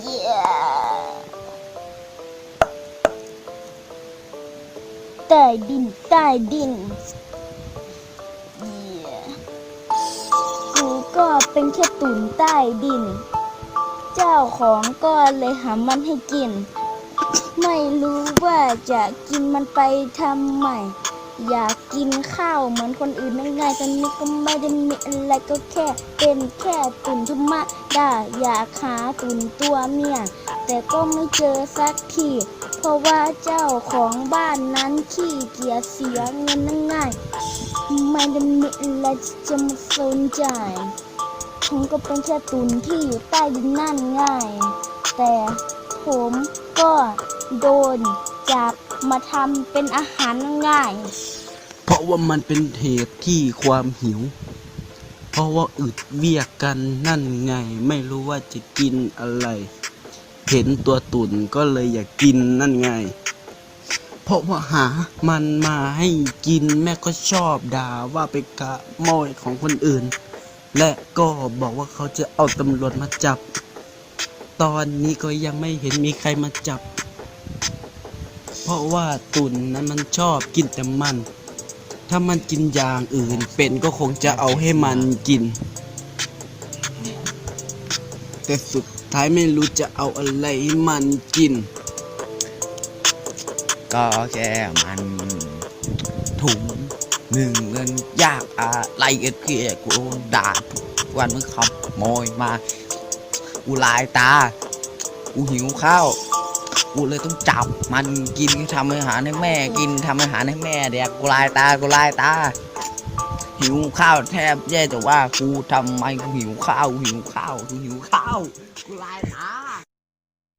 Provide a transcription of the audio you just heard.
ใต้ดินใต้ดิน กูก็เป็นแค่ตุ่นใต้ดิน เจ้าของก็เลยหามันให้กิน ไม่รู้ว่าจะกินมันไปทำไม อยากกินข้าวเหมือนคนอื่นง่ายๆตอนนี้ก็ไม่ได้มีอะไรก็แค่เป็นแค่ตุ่นธรรมดาอยากหาตุ่นตัวเมียแต่ก็ไม่เจอสักที เพราะว่าเจ้าของบ้านนั้นขี้เกียจเสียเงินง่ายๆไม่ได้มีอะไรจะมาสนใจผมก็เป็นแค่ตุ่นที่อยู่ใต้ดินนั่นง่าย แต่ผมก็โดนจับ มาทำเป็นอาหารง่าย เพราะว่ามันเป็นเหตุที่ความหิว เพราะว่าอึดเวียกกันนั่นไง ไม่รู้ว่าจะกินอะไร เห็นตัวตุ่นก็เลยอยากกินนั่นไง เพราะว่าหามันมาให้กินแม่ก็ชอบด่าว่าไปกะโมยของคนอื่น และก็บอกว่าเขาจะเอาตำรวจมาจับ ตอนนี้ก็ยังไม่เห็นมีใครมาจับ ราะว่าตุ่นนั้นมันชอบกินแต่มัน ถ้ามันกินอย่างอื่นเป็นก็คงจะเอาให้มันกิน แต่สุดท้ายไม่รู้จะเอาอะไรให้มันกิน ก็แค่มัน ถุงหนึ่งเงินยากอะไรเอ็ดเกียกูโดนด่าทุกวันมึงขโมยมา กูลายตา กูหิวข้าว กูเลยต้องจับมันกินทำอาหารให้แม่ กินทำอาหารให้แม่เด็กกูลายตากูลายตา หิวข้าวแทบแย่แต่ว่ากูทำไมกูหิวข้าวหิวข้าวกูหิวข้าวกูลายตา